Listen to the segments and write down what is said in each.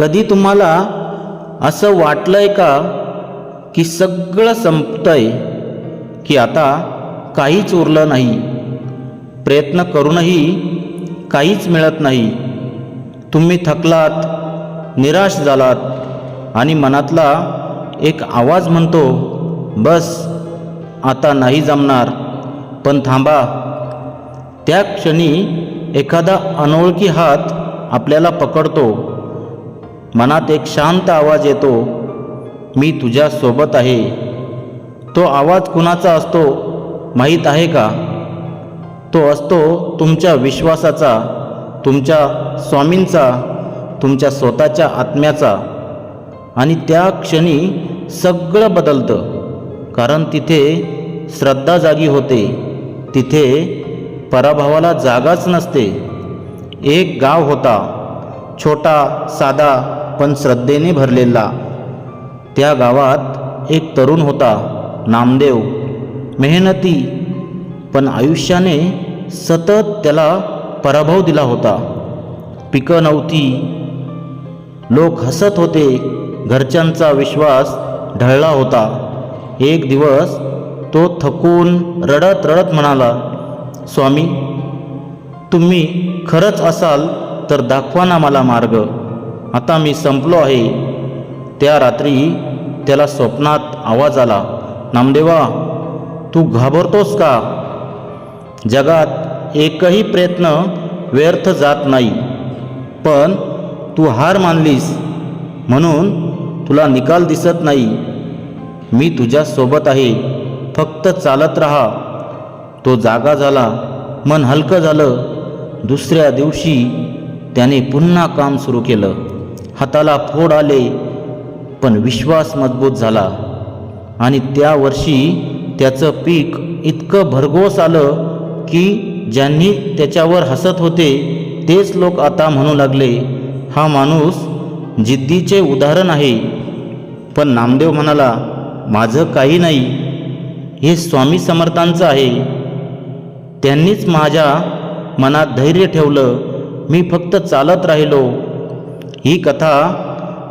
कधी तुम्हाला असं वाटलं आहे का की सगळं संपतंय की आता काहीच उरलं नाही? प्रयत्न करूनही काहीच मिळत नाही. तुम्ही थकलात निराश झालात आणि मनातला एक आवाज म्हणतो बस आता नाही जमणार पण थांबा. त्या क्षणी एखादा अनोळखी हात आपल्याला पकडतो. मनात एक शांत आवाज येतो मी तुझ्यासोबत आहे. तो आवाज कुणाचा असतो माहीत आहे का? तो असतो तुमच्या विश्वासाचा तुमच्या स्वामींचा तुमच्या स्वतःच्या आत्म्याचा. आणि त्या क्षणी सगळं बदलतं कारण तिथे श्रद्धा जागी होते तिथे पराभवाला जागाच नसते. एक गाव होता छोटा साधा पण श्रद्धेने भरलेला. त्या गावात एक तरुण होता नामदेव. मेहनती पण आयुष्याने सतत त्याला पराभव दिला होता. पिकं नव्हती. लोक हसत होते. घरच्यांचा विश्वास ढळला होता. एक दिवस तो थकून रडत रडत म्हणाला स्वामी तुम्ही खरंच असाल तर दाखवा ना मला मार्ग. आता मी संपलो आहे. त्या रात्री त्याला स्वप्नात आवाज आला नामदेवा तू घाबरतोस का? जगात एकही प्रयत्न व्यर्थ जात नाही पण तू हार मानलीस म्हणून तुला निकाल दिसत नाही. मी तुझ्या सोबत आहे फक्त चालत राहा. तो जागा झाला मन हलकं झालं. दुसऱ्या दिवशी त्याने पुन्हा काम सुरू केलं. हाताला फोड आले पण विश्वास मजबूत झाला. आणि त्या वर्षी त्याचं पीक इतकं भरघोस आलं की ज्यांनी त्याच्यावर हसत होते तेच लोक आता म्हणू लागले हा माणूस जिद्दीचे उदाहरण आहे. पण नामदेव म्हणाला माझं काही नाही. हे स्वामी समर्थांचं आहे. त्यांनीच माझ्या मनात धैर्य ठेवलं. मी फक्त चालत राहिलो. ही कथा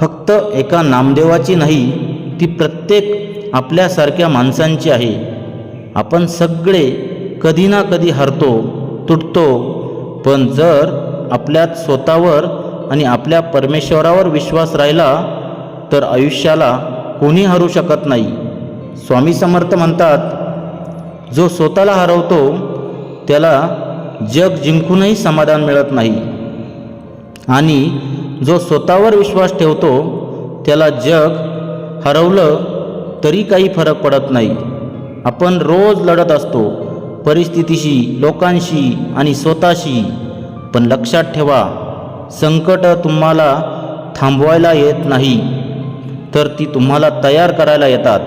फक्त एका नामदेवाची नाही ती प्रत्येक आपल्यासारख्या माणसांची आहे. आपण सगळे कधी ना कधी हरतो तुटतो पण जर आपल्यात स्वतःवर आणि आपल्या परमेश्वरावर विश्वास राहिला तर आयुष्याला कोणी हरू शकत नाही. स्वामी समर्थ म्हणतात जो स्वतःला हरवतो त्याला जग जिंकूनही समाधान मिळत नाही. आणि जो स्वतःवर विश्वास ठेवतो त्याला जग हरवलं तरी काही फरक पडत नाही. आपण रोज लढत असतो परिस्थितीशी लोकांशी आणि स्वतःशी. पण लक्षात ठेवा संकट तुम्हाला थांबवायला येत नाही तर ती तुम्हाला तयार करायला येतात.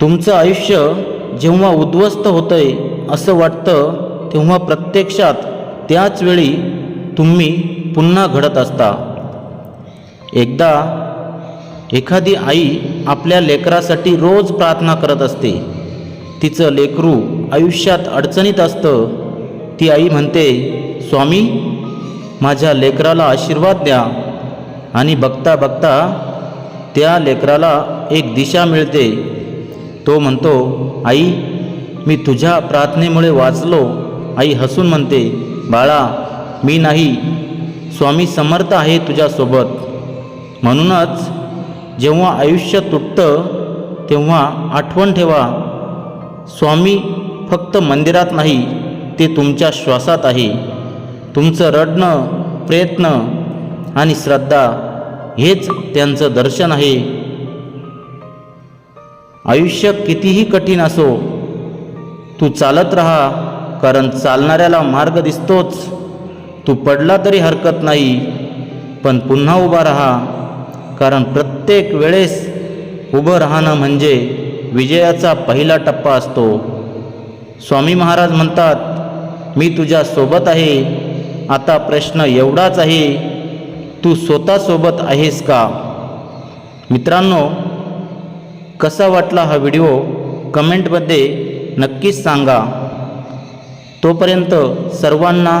तुमचं आयुष्य जेव्हा उद्ध्वस्त होतंय असं वाटतं तेव्हा प्रत्यक्षात त्याच वेळी तुम्ही पुन्हा घडत असता. एकदा एखादी आई आपल्या लेकरासाठी रोज प्रार्थना करत असते. तिचं लेकरू आयुष्यात अडचणीत असतं. ती आई म्हणते स्वामी माझ्या लेकराला आशीर्वाद द्या. आणि बघता बघता त्या लेकराला एक दिशा मिळते. तो म्हणतो आई मी तुझ्या प्रार्थनेमुळे वाचलो. आई हसून म्हणते बाळा मी नाही. स्वामी समर्थ आहे तुझ्यासोबत. म्हणूनच जेव्हा आयुष्य तुटतं तेव्हा आठवण ठेवा. स्वामी फक्त मंदिरात नाही ते तुमच्या श्वासात आहे. तुमचं रडणं प्रयत्न आणि श्रद्धा हेच त्यांचं दर्शन आहे. आयुष्य कितीही कठीण असो तू चालत राहा कारण चालणाऱ्याला मार्ग दिसतोच. तू पडला तरी हरकत नाही पण पुन्हा उभा राहा कारण प्रत्येक वेळेस उभं राहणं म्हणजे विजयाचा पहिला टप्पा असतो. स्वामी महाराज म्हणतात मी तुझ्या सोबत आहे आता प्रश्न एवढाच आहे तू स्वतःसोबत आहेस का? मित्रांनो कसा वाटला हा व्हिडिओ कमेंटमध्ये नक्कीच सांगा. तोपर्यंत सर्वांना